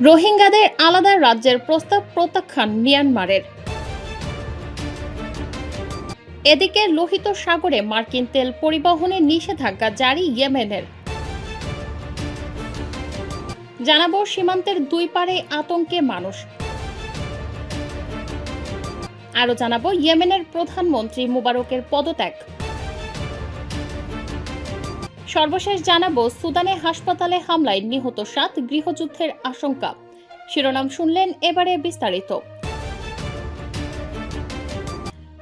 রোহিঙ্গাদের আলাদা রাজ্যের প্রস্তাব প্রত্যাখ্যান মিয়ানমারের। এদিকে লোহিত সাগরে মার্কিন তেল পরিবহনে নিষেধাজ্ঞা জারি ইয়েমেনের। জানাব সীমান্তের দুই পারে আতঙ্কে মানুষ। আরও জানাব ইয়েমেনের প্রধানমন্ত্রী মুবারকের পদত্যাগ। সর্বশেষ জানাব, সুদানে হাসপাতালে হামলায় নিহত সাত গৃহযুদ্ধের আশঙ্কা। শিরোনাম শুনলেন এবারে বিস্তারিত।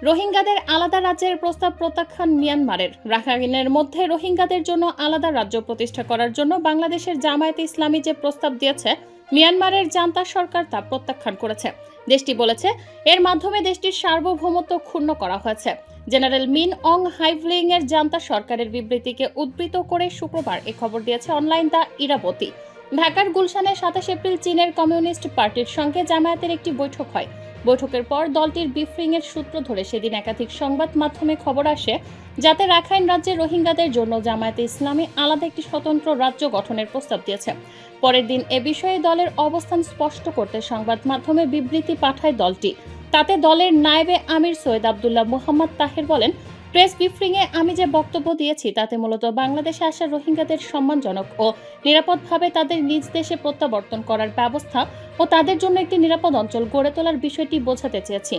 রোহিঙ্গাদের আলাদা রাজ্যের প্রস্তাব প্রত্যাখ্যান মিয়ানমারের। রাখাইনের মধ্যে রোহিঙ্গাদের জন্য আলাদা রাজ্য প্রতিষ্ঠা করার জন্য বাংলাদেশের জামায়াত ইসলামী যে প্রস্তাব দিয়েছে মিয়ানমারের জান্তা সরকার তা প্রত্যাখ্যান করেছে। দেশটি বলেছে, এর মাধ্যমে দেশটির সার্বভৌমত্ব ক্ষুণ্ণ করা হয়েছে। জেনারেল মিন অং হাইভলিং এর জান্তা সরকারের বিবৃতিকে উদ্ধৃত করে শুক্রবার এ খবর দিয়েছে অনলাইন দা ইরাবতী। ঢাকার গুলশানে সাতাশ এপ্রিল চীনের কমিউনিস্ট পার্টির সঙ্গে জামায়াতের একটি বৈঠক হয়। বৈঠকের পর দলটির এর সূত্র ধরে সেদিন একাধিক সংবাদ মাধ্যমে খবর আসে, যাতে রাখাইন রাজ্যে রোহিঙ্গাদের জন্য জামায়াতে ইসলামী আলাদা একটি স্বতন্ত্র রাজ্য গঠনের প্রস্তাব দিয়েছে। পরের দিন এ বিষয়ে দলের অবস্থান স্পষ্ট করতে সংবাদ মাধ্যমে বিবৃতি পাঠায় দলটি। তাতে দলের নায়েবে আমির সৈয়দ আবদুল্লাহ মোহাম্মদ তাহের বলেন প্রেস ব্রিফিংয়ে আমি যে বক্তব্য দিয়েছি, তাতে মূলত বাংলাদেশে আসা রোহিঙ্গাদের সম্মানজনক ও নিরাপদভাবে তাদের নিজ দেশে প্রত্যাবর্তন করার ব্যবস্থা ও তাদের জন্য একটি নিরাপদ অঞ্চল গড়ে তোলার বিষয়টি বোঝাতে চেয়েছি।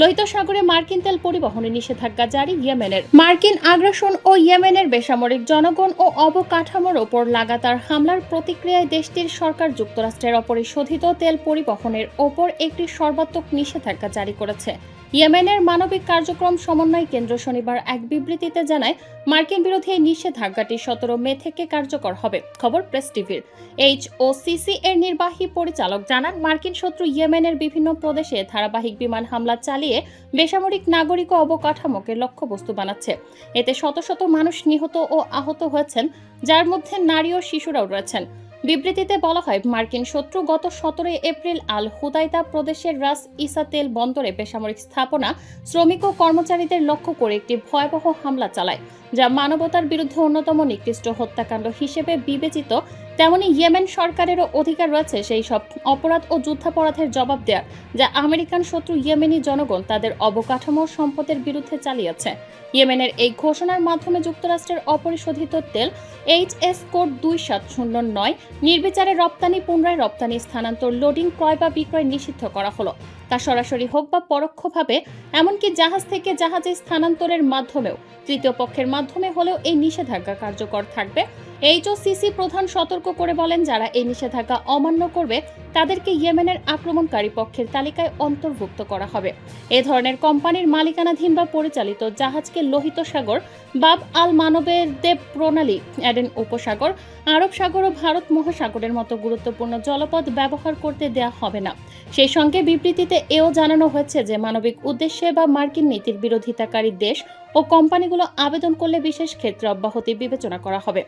লোহিত সাগরে মার্কিন তেল পরিবহনে নিষেধাজ্ঞা জারি ইয়েমেনের। মার্কিন আগ্রাসন ও ইয়েমেনের বেসামরিক জনগণ ও অবকাঠামোর ওপর লাগাতার হামলার প্রতিক্রিয়ায় দেশটির সরকার যুক্তরাষ্ট্রের অপরিশোধিত তেল পরিবহনের ওপর একটি সর্বাত্মক নিষেধাজ্ঞা জারি করেছে। ইয়েমেনের মানবিক কার্যক্রম সমন্বয় কেন্দ্র শনিবার এক বিবৃতিতে জানায়, মার্কিন বিরোধী এই নিষেধাজ্ঞাটি সতেরো মে থেকে কার্যকর হবে, খবর প্রেস টিভির। এইচ ও সিসি এর নির্বাহী পরিচালক জানান, মার্কিন শত্রু ইয়েমেনের বিভিন্ন প্রদেশে ধারাবাহিক বিমান হামলা চালিয়ে বেসামরিক নাগরিক অবকাঠামোকে লক্ষ্যবস্তু বানাচ্ছে। এতে শত শত মানুষ নিহত ও আহত হয়েছেন, যার মধ্যে নারী ও শিশুরাও রয়েছেন। বিবৃতিতে বলা হয়, মার্কিন শত্রু গত সতেরোই এপ্রিল আল হুদাইতা প্রদেশের রাস ইসা তেল বন্দরে বেসামরিক স্থাপনা, শ্রমিক ও কর্মচারীদের লক্ষ্য করে একটি ভয়াবহ হামলা চালায়, যা মানবতার বিরুদ্ধে অন্যতম নিকৃষ্ট হত্যাকাণ্ড হিসেবে বিবেচিত তেমনি ইয়েমেন সরকারেরও অধিকার রয়েছে সেই সব অপরাধ ও যুদ্ধাপরাধের জবাব দেওয়ার যা আমেরিকান শত্রু ইয়েমেনি জনগণ তাদের অবকাঠামো সম্পদের বিরুদ্ধে চালিয়েছে। ইয়েমেনের এই ঘোষণার মাধ্যমে যুক্তরাষ্ট্রের অপরিশোধিত তেল এইচ এস কোড দুই সাত শূন্য নয় নির্বিচারে রপ্তানি পুনরায় রপ্তানি স্থানান্তর লোডিং ক্রয় বা বিক্রয় নিষিদ্ধ করা হলো। তা সরাসরি হোক বা পরোক্ষভাবে, এমনকি জাহাজ থেকে জাহাজে স্থানান্তরের মাধ্যমেও, তৃতীয় পক্ষের মাধ্যমে হলেও এই নিষেধাজ্ঞা কার্যকর থাকবে। এইচওসিসি প্রধান সতর্ক করে বলেন, যারা এই নিষেধাজ্ঞা অমান্য করবে, তাদেরকে ইয়েমেনের আক্রমণকারী পক্ষের তালিকায় অন্তর্ভুক্ত করা হবে। এ ধরনের কোম্পানির মালিকানাধীন বা পরিচালিত জাহাজকে লোহিত সাগর, বাব আল মানবের দেব প্রণালী, অ্যাডেন উপসাগর, আরব সাগর ও ভারত মহাসাগরের মতো গুরুত্বপূর্ণ জলপথ ব্যবহার করতে দেয়া হবে না। সেই সঙ্গে বিবৃতিতে এও জানানো হয়েছে যে, মানবিক উদ্দেশ্যে বা মার্কিন নীতির বিরোধিতাকারী দেশ ও কোম্পানিগুলো আবেদন করলে বিশেষ ক্ষেত্রে অব্যাহতি বিবেচনা করা হবে।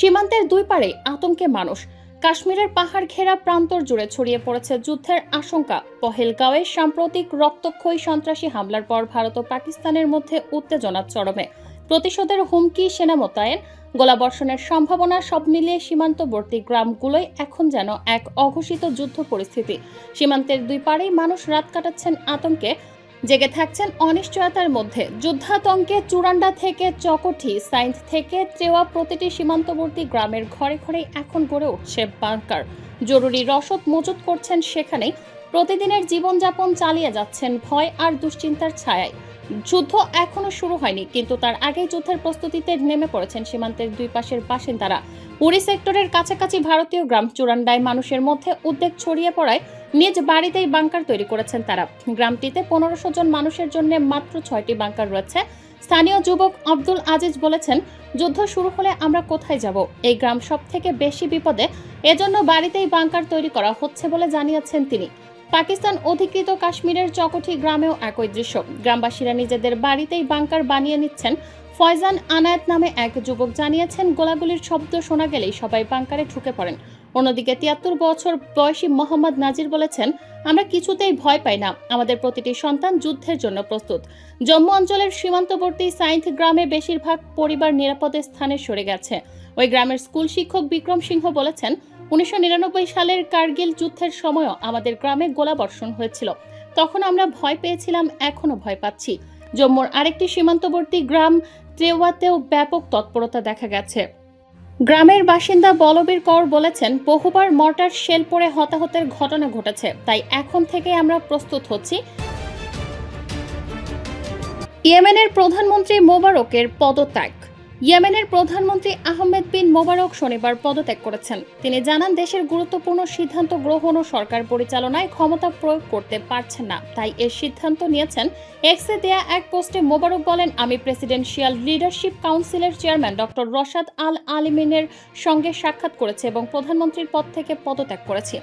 সীমান্তের দুই পারে আতঙ্কে মানুষ। কাশ্মীরের পাহাড় ঘেরা প্রান্তর জুড়ে ছড়িয়ে পড়েছে যুদ্ধের আশঙ্কা। পহেলগাঁওয়ে সাম্প্রতিক রক্তক্ষয়ী সন্ত্রাসী হামলার পর ভারত ও পাকিস্তানের মধ্যে উত্তেজনার চরমে। প্রতিশোধের হুমকি, সেনা মোতায়েন, গোলাবর্ষণের সম্ভাবনা সব মিলিয়ে সীমান্তবর্তী গ্রামগুলোয় এখন যেন এক অঘোষিত যুদ্ধ পরিস্থিতি। সীমান্তের দুই পারেই মানুষ রাত কাটাচ্ছেন আতঙ্কে। জেগে থাকছেন অনিশ্চয়তার মধ্যে। যুদ্ধাতঙ্কে চূড়ান্ডা থেকে চকটি সাইন্স থেকে চেওয়া প্রতিটি সীমান্তবর্তী গ্রামের ঘরে ঘরে এখন গড়ে উঠছে বাংকার। জরুরি রসদ মজুত করছেন সেখানেই। প্রতিদিনের জীবনযাপন চালিয়ে যাচ্ছেন ভয় আর দুশ্চিন্তার ছায়ায়। যুদ্ধ এখনও শুরু হয়নি, কিন্তু তার আগেই যুদ্ধের প্রস্তুতিতে নেমে পড়েছেন সীমান্তের দুই পাশের বাসিন্দারা। উড়ি সেক্টরের কাছাকাছি ভারতীয় গ্রাম চূড়ান্ডায় মানুষের মধ্যে উদ্বেগ ছড়িয়ে পড়ায় নিজ বাড়িতেই বাংকার তৈরি করেছেন তারা। গ্রামটিতে পনেরোশো জন মানুষের জন্য মাত্র ছয়টি বাংকার রয়েছে। স্থানীয় যুবক আব্দুল আজিজ বলেছেন, যুদ্ধ শুরু হলে আমরা কোথায় যাব? এই গ্রাম সব থেকে বেশি বিপদে। এজন্য বাড়িতেই বাংকার তৈরি করা হচ্ছে বলে জানিয়েছেন তিনি। পাকিস্তান অধিকৃত কাশ্মীরের চকটি গ্রামেও একই দৃশ্য। গ্রামবাসীরা নিজেদের বাড়িতেই বাংকার বানিয়ে নিচ্ছেন। ফয়জান আনায়াত নামে এক যুবক জানিয়েছেন, গোলাগুলির শব্দ শোনা গেলেই সবাই বাংকারে ঢুকে পড়েন। অন্যদিকে তিয়াত্তর বছর বয়সী মোহাম্মদ নাজির বলেছেন, আমরা কিছুতেই ভয় পাই না। আমাদের প্রতিটি সন্তান যুদ্ধের জন্য প্রস্তুত। জম্মু অঞ্চলের সীমান্তবর্তী সাইন্থ গ্রামে বেশিরভাগ পরিবার নিরাপদের স্থানে সরে গেছে। ওই গ্রামের স্কুল শিক্ষক বিক্রম সিংহ বলেছেন, উনিশশো নিরানব্বই সালের কার্গিল যুদ্ধের সময়ও আমাদের গ্রামে গোলাবর্ষণ হয়েছিল। তখন আমরা ভয় পেয়েছিলাম, এখনও ভয় পাচ্ছি। জম্মুর আরেকটি সীমান্তবর্তী গ্রাম ত্রেওয়াতেও ব্যাপক তৎপরতা দেখা গেছে। গ্রামের বাসিন্দা বলবীর কর বলেছেন, বহুবার মর্টার শেল পরে হতাহতের ঘটনা ঘটেছে, তাই এখন থেকে আমরা প্রস্তুত হচ্ছি। ইয়েমেনের প্রধানমন্ত্রী মোবারকের পদত্যাগ। ইয়েমেনের প্রধানমন্ত্রী আহমেদ বিন মোবারক শনিবার পদত্যাগ করেছেন। তিনি জানান, দেশের গুরুত্বপূর্ণ সিদ্ধান্ত গ্রহণ ও সরকার পরিচালনায় ক্ষমতা প্রয়োগ করতে পারছেন না। তাই এর সিদ্ধান্ত নিয়েছেন এক্সে দেয়া এক পোস্টে মোবারক বলেন, আমি প্রেসিডেন্সিয়াল লিডারশিপ কাউন্সিলের চেয়ারম্যান ডক্টর রশাদ আল আলিমিনের সঙ্গে সাক্ষাৎ করেছে এবং প্রধানমন্ত্রীর পদ থেকে পদত্যাগ করেছি।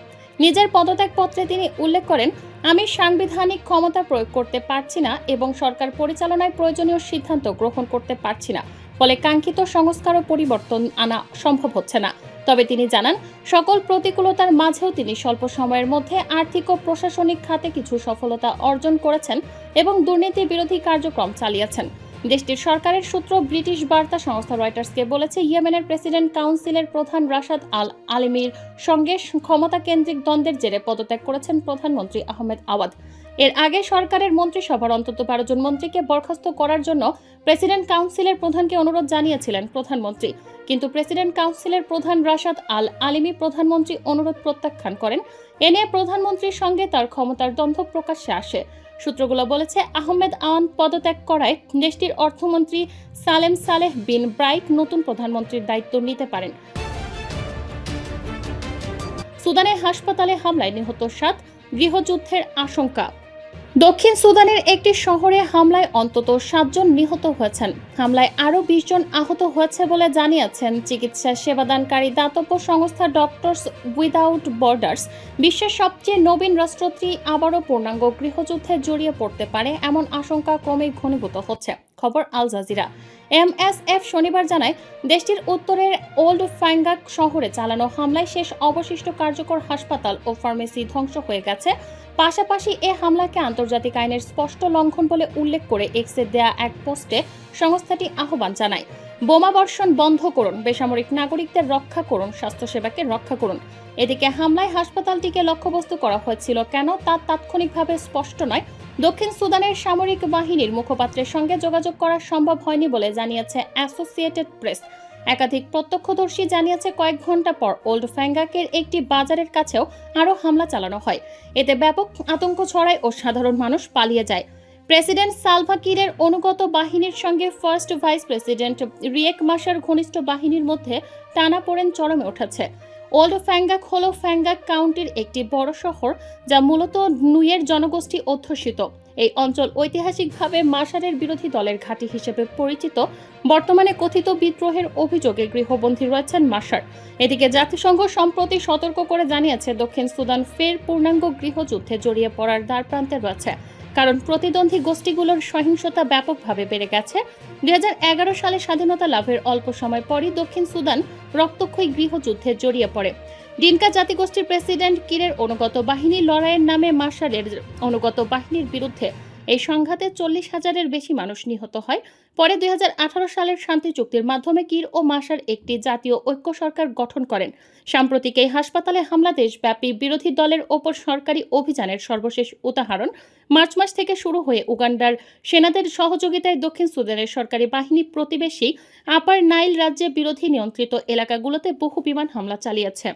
নিজের পদত্যাগপত্রে তিনি উল্লেখ করেন, আমি সাংবিধানিক ক্ষমতা প্রয়োগ করতে পারছি না এবং সরকার পরিচালনায় প্রয়োজনীয় সিদ্ধান্ত গ্রহণ করতে পারছি না। ফলে কাঙ্ক্ষিত সংস্কার ও পরিবর্তন আনা সম্ভব হচ্ছে না। তবে তিনি জানান, সকল প্রতিকূলতার মাঝেও তিনি স্বল্প সময়ের মধ্যে আর্থিক ও প্রশাসনিক খাতে কিছু সফলতা অর্জন করেছেন এবং দুর্নীতি বিরোধী কার্যক্রম চালিয়েছেন। দেশটির সরকারের সূত্র ব্রিটিশ বার্তা সংস্থা রয়টার্সকে বলেছে, ইয়েমেনের প্রেসিডেন্ট কাউন্সিলের প্রধান রাশাদ আল আলিমির সঙ্গে ক্ষমতা কেন্দ্রিক দ্বন্দ্বের জেরে পদত্যাগ করেছেন প্রধানমন্ত্রী আহমেদ আওয়াদ। এর আগে সরকারের মন্ত্রিসভার অন্তত বারো জন মন্ত্রীকে বরখাস্ত করার জন্য প্রেসিডেন্ট কাউন্সিলের প্রধানকে অনুরোধ জানিয়েছিলেন প্রধানমন্ত্রী। কিন্তু প্রেসিডেন্ট কাউন্সিলের প্রধান রাশাদ আল আলিমি প্রধানমন্ত্রী অনুরোধ প্রত্যাখ্যান করেন। এ নিয়ে প্রধানমন্ত্রীর সঙ্গে তার ক্ষমতার দ্বন্দ্ব প্রকাশ্যে আসে। সূত্রগুলো বলেছে, আহমেদ আওয়ান পদত্যাগ করায় দেশটির অর্থমন্ত্রী সালেম সালেহ বিন ব্রাইট নতুন প্রধানমন্ত্রীর দায়িত্ব নিতে পারেন। সুদানের হাসপাতালে হামলায় নিহত সাত, গৃহযুদ্ধের আশঙ্কা দক্ষিণ সুদানের একটি শহরে হামলায় অন্তত সাতজন নিহত হয়েছেন। হামলায় আরও বিশ জন আহত হয়েছে বলে জানিয়েছেন চিকিৎসা সেবাদানকারী দাতব্য সংস্থা ডক্টরস উইদাউট বর্ডার্স। বিশ্বের সবচেয়ে নবীন রাষ্ট্রটি আবারও পূর্ণাঙ্গ গৃহযুদ্ধে জড়িয়ে পড়তে পারে এমন আশঙ্কা ক্রমেই ঘনীভূত হচ্ছে, খবর আল জাজিরা। এমএসএফ শনিবার জানায়, দেশটির উত্তরের ওল্ড ফ্যাঙ্গাক শহরে চালানো হামলায় শেষ অবশিষ্ট কার্যকর হাসপাতাল ও ফার্মেসি ধ্বংস হয়ে গেছে। পাশাপাশি এ হামলাকে আন্তর্জাতিক আইনের স্পষ্ট লঙ্ঘন বলে উল্লেখ করে এক্সে দেয়া এক পোস্টে সংস্থাটি আহ্বান জানায়। বোমা বর্ষণ বন্ধ করুন, বেসামরিক নাগরিকদের রক্ষা করুন, স্বাস্থ্যসেবাকে রক্ষা করুন। এদিকে হামলায় হাসপাতালটিকে লক্ষ্যবস্তু করা হয়েছিল কেন তা তাৎক্ষণিকভাবে স্পষ্ট নয়। দক্ষিণ সুদানের সামরিক বাহিনীর মুখপাত্রের সঙ্গে যোগাযোগ করা সম্ভব হয়নি বলে জানিয়েছে অ্যাসোসিয়েটেড প্রেস। একাধিক প্রত্যক্ষদর্শী জানিয়েছে কয়েক ঘণ্টা পর ওল্ড ফ্যাঙ্গাকের একটি বাজারের কাছেও আরও হামলা চালানো হয়। এতে ব্যাপক আতঙ্ক ছড়ায় ও সাধারণ মানুষ পালিয়ে যায়। প্রেসিডেন্ট সালভা কিরের অনুগত বাহিনীর সঙ্গে first vice president Riek Machar ঘনিষ্ঠ বাহিনীর মধ্যে টানাপোড়েন চরমে উঠেছে। ওল্ড ফ্যাঙ্গাক হল ফ্যাঙ্গাক কাউন্টির একটি বড় শহর, যা মূলত নুয়ের জনগোষ্ঠী অধ্যুষিত। এই অঞ্চল ঐতিহাসিকভাবে মাসারের বিরোধী দলের ঘাঁটি হিসেবে পরিচিত। বর্তমানে কথিত বিদ্রোহের অভিযোগে গৃহবন্দী রয়েছেন মাসার এদিকে জাতিসংঘ সম্প্রতি সতর্ক করে জানিয়েছে, দক্ষিণ সুদান ফের পূর্ণাঙ্গ গৃহযুদ্ধে জড়িয়ে পড়ার দ্বারপ্রান্তে রয়েছে। কারণ প্রতিদ্বন্দ্বী গোষ্ঠীগুলোর সহিংসতা ব্যাপকভাবে বেড়ে গেছে। দুই হাজার এগারো সালে স্বাধীনতা লাভের অল্প সময় পরই দক্ষিণ সুদান রক্তক্ষয়ী গৃহযুদ্ধে জড়িয়ে পড়ে। ডিনকা জাতিগোষ্ঠীর প্রেসিডেন্ট কিরের অনুগত বাহিনী লড়াইয়ের নামে মার্শালের অনুগত বাহিনীর বিরুদ্ধে এই সংঘাতে চল্লিশ হাজারের বেশি মানুষ নিহত হয়। পরে দুই হাজার আঠারো সালের শান্তি চুক্তির মাধ্যমে কির ও মাসার একটি জাতীয় ঐক্য সরকার গঠন করেন। সাম্প্রতিক এই হাসপাতালে হামলা দেশব্যাপী বিরোধী দলের ওপর সরকারি অভিযানের সর্বশেষ উদাহরণ মার্চ মাস থেকে শুরু হয়ে উগান্ডার সেনাদের সহযোগিতায় দক্ষিণ সুদানের সরকারি বাহিনী প্রতিবেশী আপার নাইল রাজ্যে বিরোধী নিয়ন্ত্রিত এলাকাগুলোতে বহু বিমান হামলা চালিয়েছে।